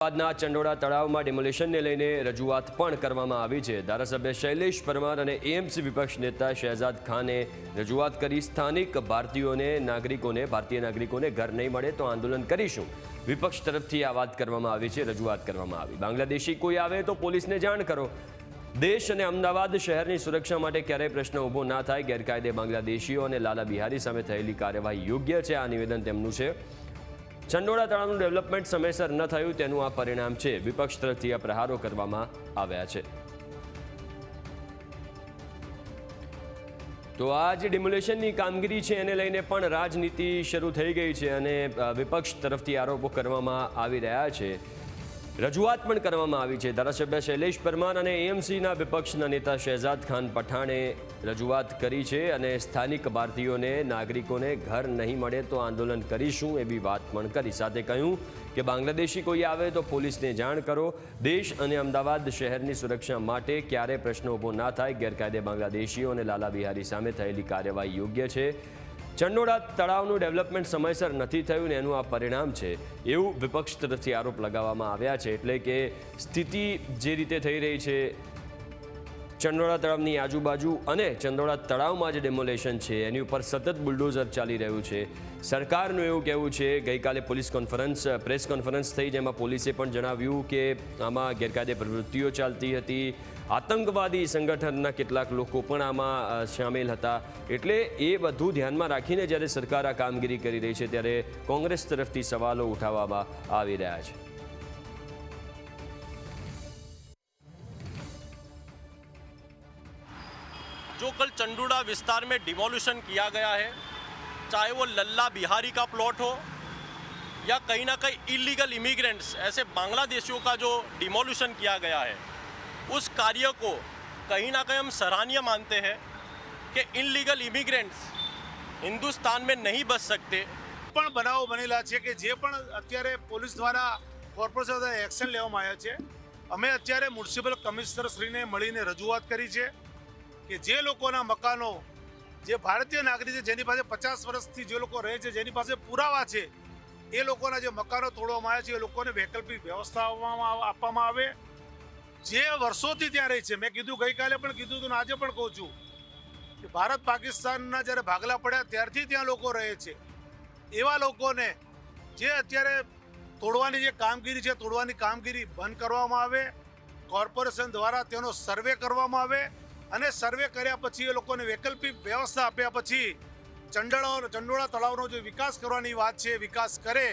અમદાવાદના ચંડોળા તળાવમાં ડિમોલિશનને લઈને રજૂઆત પણ કરવામાં આવી છે. ધારાસભ્ય શૈલેષ પરમાર અને એએમસી વિપક્ષ નેતા શહેજાદ ખાને રજૂઆત કરી સ્થાનિક ભારતીયોને નાગરિકોને, ભારતીય નાગરિકોને ઘર નહીં મળે તો આંદોલન કરીશું. વિપક્ષ તરફથી આ વાત કરવામાં આવી છે, રજૂઆત કરવામાં આવી. બાંગ્લાદેશી કોઈ આવે તો પોલીસને જાણ કરો. દેશ અને અમદાવાદ શહેરની સુરક્ષા માટે ક્યારેય પ્રશ્ન ઊભો ના થાય. ગેરકાયદે બાંગ્લાદેશીઓ અને લાલા બિહારી સામે થયેલી કાર્યવાહી યોગ્ય છે, આ નિવેદન તેમનું છે. ચંડોળા તળાવનું ડેવલપમેન્ટ સમયસર ન થયું તેનું આ પરિણામ છે. વિપક્ષ તરફથી આ પ્રહારો કરવામાં આવ્યા છે. તો આ જે ડિમોલેશનની કામગીરી છે એને લઈને પણ રાજનીતિ શરૂ થઈ ગઈ છે અને વિપક્ષ તરફથી આરોપો કરવામાં આવી રહ્યા છે. રજૂઆત પણ કરવામાં આવી છે. ધારાસભ્ય શૈલેષ પરમાર અને એએમસીના વિપક્ષના નેતા શહેજાદ ખાન પઠાણે રજૂઆત કરી છે અને સ્થાનિક ભારતીયોને, નાગરિકોને ઘર નહીં મળે તો આંદોલન કરીશું એવી વાત પણ કરી. સાથે કહ્યું કે બાંગ્લાદેશી કોઈ આવે તો પોલીસને જાણ કરો. દેશ અને અમદાવાદ શહેરની સુરક્ષા માટે ક્યારે પ્રશ્ન ઊભો ના થાય, ગેરકાયદે બાંગ્લાદેશીઓ અને લાલા બિહારી સામે થયેલી કાર્યવાહી યોગ્ય છે? ચંડોળા તળાવનું ડેવલપમેન્ટ સમયસર નથી થયું ને એનું આ પરિણામ છે. એવું વિપક્ષ તરફથી આરોપ લગાવવામાં આવ્યા છે. એટલે કે સ્થિતિ જે રીતે થઈ રહી છે ચંડોળા તળાવની આજુબાજુ અને ચંડોળા તળાવમાં જે ડેમોલેશન છે, એની ઉપર સતત બુલડોઝર ચાલી રહ્યું છે. સરકારનું એવું કહેવું છે, ગઈકાલે પોલીસ કોન્ફરન્સ પ્રેસ કોન્ફરન્સ થઈ, જેમાં પોલીસે પણ જણાવ્યું કે આમાં ગેરકાયદે પ્રવૃત્તિઓ ચાલતી હતી. આતંકવાદી સંગઠનના કેટલાક લોકો પણ આમાં સામેલ હતા. એટલે એ બધું ધ્યાનમાં રાખીને જ્યારે સરકાર આ કામગીરી કરી રહી છે, ત્યારે કોંગ્રેસ તરફથી સવાલો ઉઠાવવામાં આવી રહ્યા છે. जो कल चंडूड़ा विस्तार में डिमोलिशन किया गया है चाहे वो लल्ला बिहारी का प्लॉट हो या कहीं ना कहीं इलीगल इमिग्रेंट्स ऐसे बांग्लादेशियों का जो डिमोलिशन किया गया है उस कार्य को कहीं ना कहीं हम सराहनीय मानते हैं कि इनलीगल इमिग्रेंट्स हिंदुस्तान में नहीं बच सकते પણ બનાવો બનેલા છે કે જે પણ અત્યારે પોલીસ દ્વારા કોર્પોરેશન દ્વારા એક્શન લેવામાં આવ્યા છે અમે અત્યારે મ્યુનિસિપલ કમિશનર શ્રીને મળીને રજૂઆત કરી છે કે જે લોકોના મકાનો જે ભારતીય નાગરિક છે, જેની પાસે પચાસ વર્ષથી જે લોકો રહે છે, જેની પાસે પુરાવા છે, એ લોકોના જે મકાનો તોડવામાં આવ્યા છે, એ લોકોને વૈકલ્પિક વ્યવસ્થા આપવામાં આવે. જે વર્ષોથી ત્યાં રહે છે, મેં કીધું ગઈકાલે પણ કીધું હતું આજે પણ કહું છું કે ભારત પાકિસ્તાનના જ્યારે ભાગલા પડ્યા ત્યારથી ત્યાં લોકો રહે છે. એવા લોકોને જે અત્યારે તોડવાની જે કામગીરી છે, તોડવાની કામગીરી બંધ કરવામાં આવે. કોર્પોરેશન દ્વારા તેનો સર્વે કરવામાં આવે. અને સર્વે કર્યા પછી એ લોકોને વૈકલ્પિક વ્યવસ્થા આપ્યા પછી ચંડોળા ચંડોળા તળાવનો જે વિકાસ કરવાની વાત છે, વિકાસ કરે